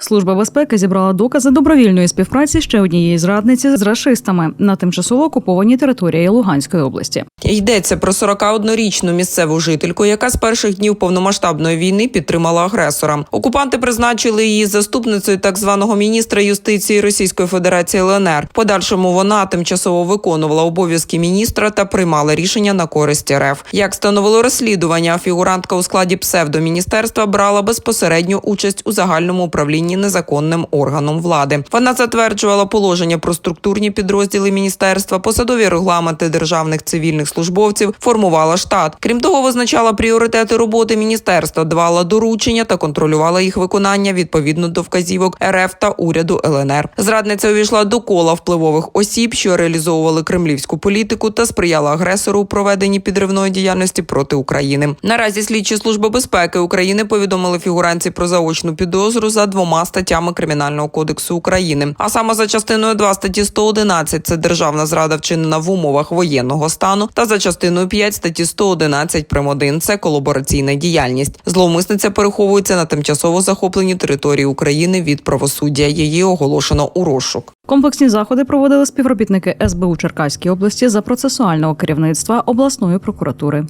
Служба безпеки зібрала докази добровільної співпраці ще однієї зрадниці з рашистами на тимчасово окупованій території Луганської області. Йдеться про 41-річну місцеву жительку, яка з перших днів повномасштабної війни підтримала агресора. Окупанти призначили її заступницею так званого міністра юстиції Російської Федерації ЛНР. Подальшому вона тимчасово виконувала обов'язки міністра та приймала рішення на користь РФ. Як становило розслідування, фігурантка у складі псевдоміністерства брала безпосередню участь у загальному управлінні незаконним органом влади. Вона затверджувала положення про структурні підрозділи міністерства, посадові регламенти державних цивільних службовців, формувала штат. Крім того, визначала пріоритети роботи міністерства, давала доручення та контролювала їх виконання відповідно до вказівок РФ та уряду ЛНР. Зрадниця увійшла до кола впливових осіб, що реалізовували кремлівську політику та сприяла агресору у проведенні підривної діяльності проти України. Наразі слідчі служби безпеки України повідомили фігуранці про заочну підозру за двома статтями Кримінального кодексу України. А саме за частиною 2 статті 111 – це державна зрада вчинена в умовах воєнного стану, та за частиною 5 статті 111 прим. 1 – це колабораційна діяльність. Зловмисниця переховується на тимчасово захопленій території України від правосуддя. Її оголошено у розшук. Комплексні заходи проводили співробітники СБУ Черкаської області за процесуального керівництва обласної прокуратури.